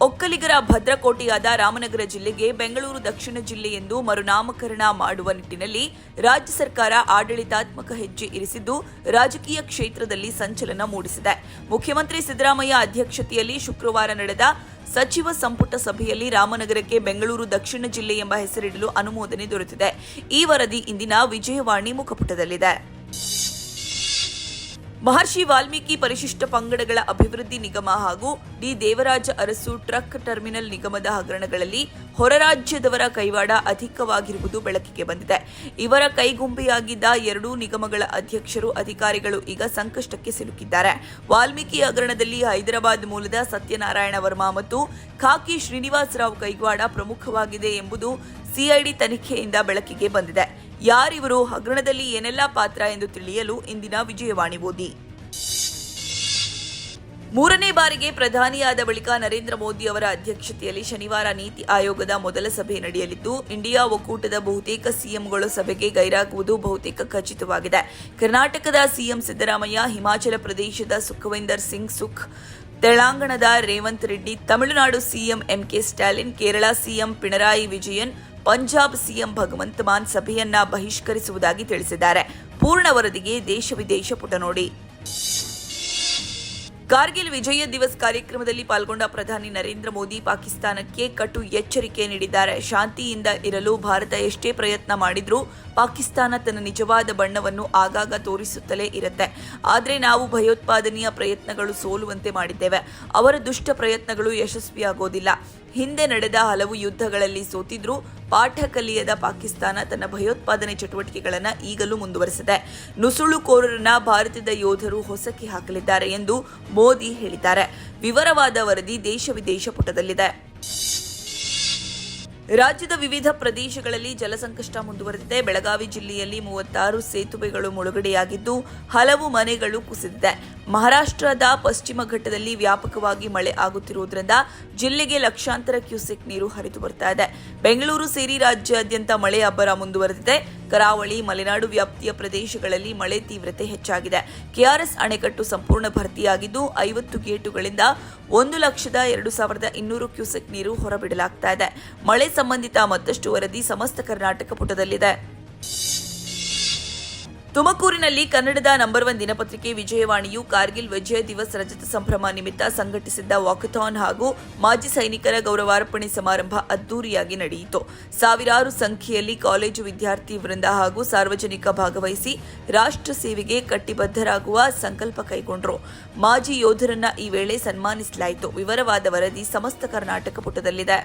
ಒಕ್ಕಲಿಗರ ಭದ್ರಕೋಟೆಯಾದ ರಾಮನಗರ ಜಿಲ್ಲೆಗೆ ಬೆಂಗಳೂರು ದಕ್ಷಿಣ ಜಿಲ್ಲೆ ಎಂದು ಮರುನಾಮಕರಣ ಮಾಡುವ ನಿಟ್ಟಿನಲ್ಲಿ ರಾಜ್ಯ ಸರ್ಕಾರ ಆಡಳಿತಾತ್ಮಕ ಹೆಜ್ಜೆ ಇರಿಸಿದ್ದು ರಾಜಕೀಯ ಕ್ಷೇತ್ರದಲ್ಲಿ ಸಂಚಲನ ಮೂಡಿಸಿದೆ. ಮುಖ್ಯಮಂತ್ರಿ ಸಿದ್ದರಾಮಯ್ಯ ಅಧ್ಯಕ್ಷತೆಯಲ್ಲಿ ಶುಕ್ರವಾರ ನಡೆದ ಸಚಿವ ಸಂಪುಟ ಸಭೆಯಲ್ಲಿ ರಾಮನಗರಕ್ಕೆ ಬೆಂಗಳೂರು ದಕ್ಷಿಣ ಜಿಲ್ಲೆ ಎಂಬ ಹೆಸರಿಡಲು ಅನುಮೋದನೆ ದೊರೆತಿದೆ. ಈ ವರದಿ ಇಂದಿನ ವಿಜಯವಾಣಿ ಮುಖಪುಟದಲ್ಲಿದೆ. ಮಹರ್ಷಿ ವಾಲ್ಮೀಕಿ ಪರಿಶಿಷ್ಟ ಪಂಗಡಗಳ ಅಭಿವೃದ್ಧಿ ನಿಗಮ ಹಾಗೂ D Devaraj Urs truck terminal ನಿಗಮದ ಹಗರಣಗಳಲ್ಲಿ ಹೊರರಾಜ್ಯದವರ ಕೈವಾಡ ಅಧಿಕವಾಗಿರುವುದು ಬೆಳಕಿಗೆ ಬಂದಿದೆ. ಇವರ ಕೈಗುಂಬೆಯಾಗಿದ್ದ ಎರಡೂ ನಿಗಮಗಳ ಅಧ್ಯಕ್ಷರು ಅಧಿಕಾರಿಗಳು ಈಗ ಸಂಕಷ್ಟಕ್ಕೆ ಸಿಲುಕಿದ್ದಾರೆ. ವಾಲ್ಮೀಕಿ ಹಗರಣದಲ್ಲಿ ಹೈದರಾಬಾದ್ ಮೂಲದ ಸತ್ಯನಾರಾಯಣ ವರ್ಮಾ ಮತ್ತು ಖಾಕಿ ಶ್ರೀನಿವಾಸರಾವ್ ಕೈವಾಡ ಪ್ರಮುಖವಾಗಿದೆ ಎಂಬುದು ಸಿಐಡಿ ತನಿಖೆಯಿಂದ ಬೆಳಕಿಗೆ ಬಂದಿದೆ. ಯಾರಿವರು ಹಗರಣದಲ್ಲಿ ಏನೆಲ್ಲ ಪಾತ್ರ ಎಂದು ತಿಳಿಯಲು ಇಂದಿನ ವಿಜಯವಾಣಿ ಓದಿ. ಮೂರನೇ ಬಾರಿಗೆ ಪ್ರಧಾನಿಯಾದ ಬಳಿಕ ನರೇಂದ್ರ ಮೋದಿ ಅವರ ಅಧ್ಯಕ್ಷತೆಯಲ್ಲಿ ಶನಿವಾರ ನೀತಿ ಆಯೋಗದ ಮೊದಲ ಸಭೆ ನಡೆಯಲಿದ್ದು, ಇಂಡಿಯಾ ಒಕ್ಕೂಟದ ಬಹುತೇಕ ಸಿಎಂಗಳು ಸಭೆಗೆ ಗೈರಾಗುವುದು ಬಹುತೇಕ ಖಚಿತವಾಗಿದೆ. ಕರ್ನಾಟಕದ ಸಿಎಂ ಸಿದ್ದರಾಮಯ್ಯ, ಹಿಮಾಚಲ ಪ್ರದೇಶದ ಸುಖವಿಂದರ್ ಸಿಂಗ್ ಸುಖ್, ತೆಲಂಗಾಣದ Revanth Reddy, Tamil Nadu CM M K Stalin, Kerala CM Pinarayi Vijayan, Punjab CM Bhagwant Mann ಸಭೆಯನ್ನ ಬಹಿಷ್ಕರಿಸುವುದಾಗಿ ತಿಳಿಸಿದ್ದಾರೆ. ಪೂರ್ಣ ವರದಿಗೆ ದೇಶ ವಿದೇಶ ಪುಟ ನೋಡಿ ಕಾರ್ಗಿಲ್ ವಿಜಯ ದಿವಸ್ ಕಾರ್ಯಕ್ರಮದಲ್ಲಿ ಪಾಲ್ಗೊಂಡ ಪ್ರಧಾನಿ ನರೇಂದ್ರ ಮೋದಿ ಪಾಕಿಸ್ತಾನಕ್ಕೆ ಕಟು ಎಚ್ಚರಿಕೆ ನೀಡಿದ್ದಾರೆ. ಶಾಂತಿಯಿಂದ ಇರಲು ಭಾರತ ಎಷ್ಟೇ ಪ್ರಯತ್ನ ಮಾಡಿದ್ರೂ ಪಾಕಿಸ್ತಾನ ತನ್ನ ನಿಜವಾದ ಬಣ್ಣವನ್ನು ಆಗಾಗ ತೋರಿಸುತ್ತಲೇ ಇರುತ್ತೆ. ಆದರೆ ನಾವು ಭಯೋತ್ಪಾದನೆಯ ಪ್ರಯತ್ನಗಳು ಸೋಲುವಂತೆ ಮಾಡಿದ್ದೇವೆ. ಅವರ ದುಷ್ಟ ಪ್ರಯತ್ನಗಳು ಯಶಸ್ವಿಯಾಗೋದಿಲ್ಲ. ಹಿಂದೆ ನಡೆದ ಹಲವು ಯುದ್ಧಗಳಲ್ಲಿ ಸೋತಿದ್ರೂ ಪಾಠ ಕಲಿಯದ ಪಾಕಿಸ್ತಾನ ತನ್ನ ಭಯೋತ್ಪಾದನೆ ಚಟುವಟಿಕೆಗಳನ್ನು ಈಗಲೂ ಮುಂದುವರೆಸಿದೆ. ನುಸುಳುಕೋರರನ್ನ ಭಾರತದ ಯೋಧರು ಹೊಸಕಿ ಹಾಕಲಿದ್ದಾರೆ ಎಂದು ಮೋದಿ ಹೇಳಿದ್ದಾರೆ. ವಿವರವಾದ ವರದಿ ದೇಶ ವಿದೇಶ ಪುಟದಲ್ಲಿದೆ. ರಾಜ್ಯದ ವಿವಿಧ ಪ್ರದೇಶಗಳಲ್ಲಿ ಜಲಸಂಕಷ್ಟ ಮುಂದುವರೆದಿದೆ. ಬೆಳಗಾವಿ ಜಿಲ್ಲೆಯಲ್ಲಿ ಮೂವತ್ತಾರು ಸೇತುವೆಗಳು ಮುಳುಗಡೆಯಾಗಿದ್ದು ಹಲವು ಮನೆಗಳು ಕುಸಿದಿದೆ. ಮಹಾರಾಷ್ಟ್ರದ ಪಶ್ಚಿಮ ಘಟ್ಟದಲ್ಲಿ ವ್ಯಾಪಕವಾಗಿ ಮಳೆ ಆಗುತ್ತಿರುವುದರಿಂದ ಜಿಲ್ಲೆಗೆ ಲಕ್ಷಾಂತರ ಕ್ಯೂಸೆಕ್ ನೀರು ಹರಿದು ಬರ್ತಾ ಇದೆ. ಬೆಂಗಳೂರು ಸೇರಿ ರಾಜ್ಯಾದ್ಯಂತ ಮಳೆ ಅಬ್ಬರ ಮುಂದುವರೆದಿದೆ. ಕರಾವಳಿ, ಮಲೆನಾಡು ವ್ಯಾಪ್ತಿಯ ಪ್ರದೇಶಗಳಲ್ಲಿ ಮಳೆ ತೀವ್ರತೆ ಹೆಚ್ಚಾಗಿದೆ. ಕೆಆರ್ಎಸ್ ಅಣೆಕಟ್ಟು ಸಂಪೂರ್ಣ ಭರ್ತಿಯಾಗಿದ್ದು, ಐವತ್ತು ಗೇಟುಗಳಿಂದ ಒಂದು ಲಕ್ಷದ ಎರಡು ಸಾವಿರದ ಇನ್ನೂರು ಕ್ಯೂಸೆಕ್ ನೀರು ಹೊರಬಿಡಲಾಗ್ತಾ ಇದೆ. ಮಳೆ ಸಂಬಂಧಿತ ಮತ್ತಷ್ಟು ವರದಿ ಸಮಸ್ತ ಕರ್ನಾಟಕ ಪುಟದಲ್ಲಿದೆ. ತುಮಕೂರಿನಲ್ಲಿ ಕನ್ನಡದ ನಂಬರ್ ಒನ್ ದಿನಪತ್ರಿಕೆ ವಿಜಯವಾಣಿಯು ಕಾರ್ಗಿಲ್ ವಿಜಯ ದಿವಸ್ ರಜತ ಸಂಭ್ರಮ ನಿಮಿತ್ತ ಸಂಘಟಿಸಿದ್ದ ವಾಕಥಾನ್ ಹಾಗೂ ಮಾಜಿ ಸೈನಿಕರ ಗೌರವಾರ್ಪಣೆ ಸಮಾರಂಭ ಅದ್ದೂರಿಯಾಗಿ ನಡೆಯಿತು. ಸಾವಿರಾರು ಸಂಖ್ಯೆಯಲ್ಲಿ ಕಾಲೇಜು ವಿದ್ಯಾರ್ಥಿ ವೃಂದ ಹಾಗೂ ಸಾರ್ವಜನಿಕ ಭಾಗವಹಿಸಿ ರಾಷ್ಟ್ರ ಸೇವೆಗೆ ಕಟ್ಟಿಬದ್ಧರಾಗುವ ಸಂಕಲ್ಪ ಕೈಗೊಂಡರು. ಮಾಜಿ ಯೋಧರನ್ನ ಈ ವೇಳೆ ಸನ್ಮಾನಿಸಲಾಯಿತು. ವಿವರವಾದ ವರದಿ ಸಮಸ್ತ ಕರ್ನಾಟಕ ಪುಟದಲ್ಲಿದೆ.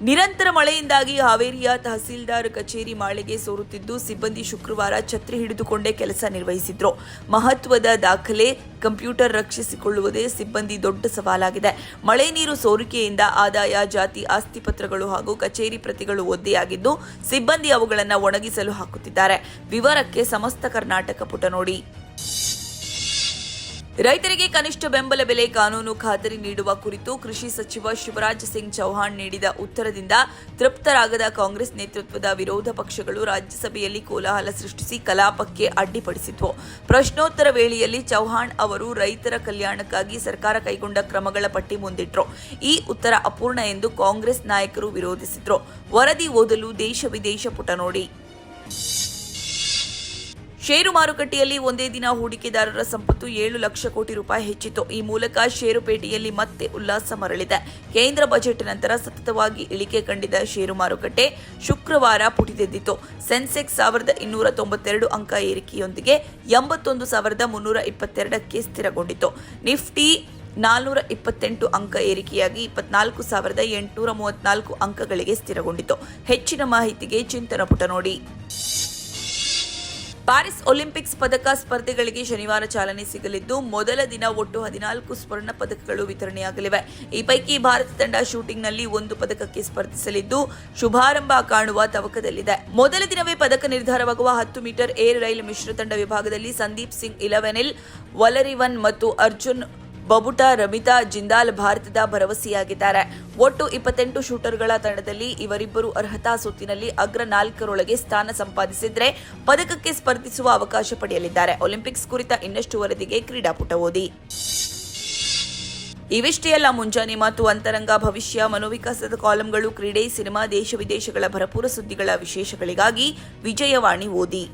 ನಿರಂತರ ಮಳೆಯಿಂದಾಗಿ ಹಾವೇರಿಯ ತಹಸೀಲ್ದಾರ್ ಕಚೇರಿ ಮಾಳಿಗೆ ಸೋರುತ್ತಿದ್ದು ಸಿಬ್ಬಂದಿ ಶುಕ್ರವಾರ ಛತ್ರಿ ಹಿಡಿದುಕೊಂಡೇ ಕೆಲಸ ನಿರ್ವಹಿಸಿದ್ರು. ಮಹತ್ವದ ದಾಖಲೆ ಕಂಪ್ಯೂಟರ್ ರಕ್ಷಿಸಿಕೊಳ್ಳುವುದೇ ಸಿಬ್ಬಂದಿ ದೊಡ್ಡ ಸವಾಲಾಗಿದೆ. ಮಳೆ ನೀರು ಸೋರಿಕೆಯಿಂದ ಆದಾಯ, ಜಾತಿ, ಆಸ್ತಿ ಪತ್ರಗಳು ಹಾಗೂ ಕಚೇರಿ ಪ್ರತಿಗಳು ಒದ್ದೆಯಾಗಿದ್ದು ಸಿಬ್ಬಂದಿ ಅವುಗಳನ್ನು ಒಣಗಿಸಲು ಹಾಕುತ್ತಿದ್ದಾರೆ. ವಿವರಕ್ಕೆ ಸಮಸ್ತ ಕರ್ನಾಟಕ ಪುಟ ನೋಡಿ. ರೈತರಿಗೆ ಕನಿಷ್ಠ ಬೆಂಬಲ ಬೆಲೆ ಕಾನೂನು ಖಾತರಿ ನೀಡುವ ಕುರಿತು ಕೃಷಿ ಸಚಿವ ಶಿವರಾಜ್ ಸಿಂಗ್ ಚೌಹಾಣ್ ನೀಡಿದ ಉತ್ತರದಿಂದ ತೃಪ್ತರಾಗದ ಕಾಂಗ್ರೆಸ್ ನೇತೃತ್ವದ ವಿರೋಧ ಪಕ್ಷಗಳು ರಾಜ್ಯಸಭೆಯಲ್ಲಿ ಕೋಲಾಹಲ ಸೃಷ್ಟಿಸಿ ಕಲಾಪಕ್ಕೆ ಅಡ್ಡಿಪಡಿಸಿತು ಪ್ರಶ್ನೋತ್ತರ ವೇಳೆಯಲ್ಲಿ ಚೌಹಾಣ್ ಅವರು ರೈತರ ಕಲ್ಯಾಣಕ್ಕಾಗಿ ಸರ್ಕಾರ ಕೈಗೊಂಡ ಕ್ರಮಗಳ ಪಟ್ಟಿ ಮುಂದಿಟ್ರು. ಈ ಉತ್ತರ ಅಪೂರ್ಣ ಎಂದು ಕಾಂಗ್ರೆಸ್ ನಾಯಕರು ವಿರೋಧಿಸಿದ್ರು. ವರದಿ ಓದಲು ದೇಶ ವಿದೇಶ ಪುಟ ನೋಡಿ. ಷೇರು ಮಾರುಕಟ್ಟೆಯಲ್ಲಿ ಒಂದೇ ದಿನ ಹೂಡಿಕೆದಾರರ ಸಂಪತ್ತು ಏಳು ಲಕ್ಷ ಕೋಟಿ ರೂಪಾಯಿ ಹೆಚ್ಚಿತು ಈ ಮೂಲಕ ಷೇರುಪೇಟೆಯಲ್ಲಿ ಮತ್ತೆ ಉಲ್ಲಾಸ ಮರಳಿದೆ. ಕೇಂದ್ರ ಬಜೆಟ್ ನಂತರ ಸತತವಾಗಿ ಇಳಿಕೆ ಕಂಡಿದ್ದ ಷೇರು ಮಾರುಕಟ್ಟೆ ಶುಕ್ರವಾರ ಪುಟಿದೆದ್ದಿತು ಸೆನ್ಸೆಕ್ಸ್ ಸಾವಿರದ ಇನ್ನೂರ ತೊಂಬತ್ತೆರಡು ಅಂಕ ಏರಿಕೆಯೊಂದಿಗೆ ಎಂಬತ್ತೊಂದು ಸಾವಿರದ ಮುನ್ನೂರ ಇಪ್ಪತ್ತೆರಡಕ್ಕೆ ಸ್ಥಿರಗೊಂಡಿತು ನಿಫ್ಟಿ ನಾಲ್ನೂರ ಇಪ್ಪತ್ತೆಂಟು ಅಂಕ ಏರಿಕೆಯಾಗಿ ಇಪ್ಪತ್ನಾಲ್ಕು ಸಾವಿರದ ಎಂಟುನೂರ ಮೂವತ್ನಾಲ್ಕು ಅಂಕಗಳಿಗೆ ಸ್ಥಿರಗೊಂಡಿತು ಹೆಚ್ಚಿನ ಮಾಹಿತಿಗೆ ಚಿಂತನ ಪುಟ ನೋಡಿ ಪ್ಯಾರಿಸ್ ಒಲಿಂಪಿಕ್ಸ್ ಪದಕ ಸ್ಪರ್ಧೆಗಳಿಗೆ ಶನಿವಾರ ಚಾಲನೆ ಸಿಗಲಿದ್ದು, ಮೊದಲ ದಿನ ಒಟ್ಟು ಹದಿನಾಲ್ಕು ಸ್ವರ್ಣ ಪದಕಗಳು ವಿತರಣೆಯಾಗಲಿವೆ. ಈ ಪೈಕಿ ಭಾರತ ತಂಡ ಶೂಟಿಂಗ್ನಲ್ಲಿ ಒಂದು ಪದಕಕ್ಕೆ ಸ್ಪರ್ಧಿಸಲಿದ್ದು, ಶುಭಾರಂಭ ಕಾಣುವ ತವಕದಲ್ಲಿದೆ. ಮೊದಲ ದಿನವೇ ಪದಕ ನಿರ್ಧಾರವಾಗುವ ಹತ್ತು ಮೀಟರ್ ಏರ್ ರೈಲ್ ಮಿಶ್ರ ತಂಡ ವಿಭಾಗದಲ್ಲಿ ಸಂದೀಪ್ ಸಿಂಗ್ ಇಲೆವೆನಿಲ್ ವಲರಿವನ್ ಮತ್ತು ಅರ್ಜುನ್ ಬಬುಟಾ, ರಮಿತಾ, ಜಿಂದಾಲ್ ಭಾರತದ ಭರವಸೆಯಾಗಿದ್ದಾರೆ. ಒಟ್ಟು ಇಪ್ಪತ್ತೆಂಟು ಶೂಟರ್ಗಳ ತಂಡದಲ್ಲಿ ಇವರಿಬ್ಬರು ಅರ್ಹತಾ ಸುತ್ತಿನಲ್ಲಿ ಅಗ್ರ ನಾಲ್ಕರೊಳಗೆ ಸ್ಥಾನ ಸಂಪಾದಿಸಿದ್ರೆ ಪದಕಕ್ಕೆ ಸ್ಪರ್ಧಿಸುವ ಅವಕಾಶ ಪಡೆಯಲಿದ್ದಾರೆ. ಒಲಿಂಪಿಕ್ಸ್ ಕುರಿತ ಇನ್ನಷ್ಟು ವರದಿಗೆ ಕ್ರೀಡಾಪುಟ ಓದಿ. ಇವಿಷ್ಟೇ ಅಲ್ಲ ಮುಂಜಾನೆ ಮತ್ತು ಅಂತರಂಗ ಭವಿಷ್ಯ, ಮನೋವಿಕಾಸದ ಕಾಲಂಗಳು, ಕ್ರೀಡೆ, ಸಿನಿಮಾ, ದೇಶ ವಿದೇಶಗಳ ಭರಪೂರ ಸುದ್ದಿಗಳ ವಿಶೇಷಗಳಿಗಾಗಿ ವಿಜಯವಾಣಿ ಓದಿ.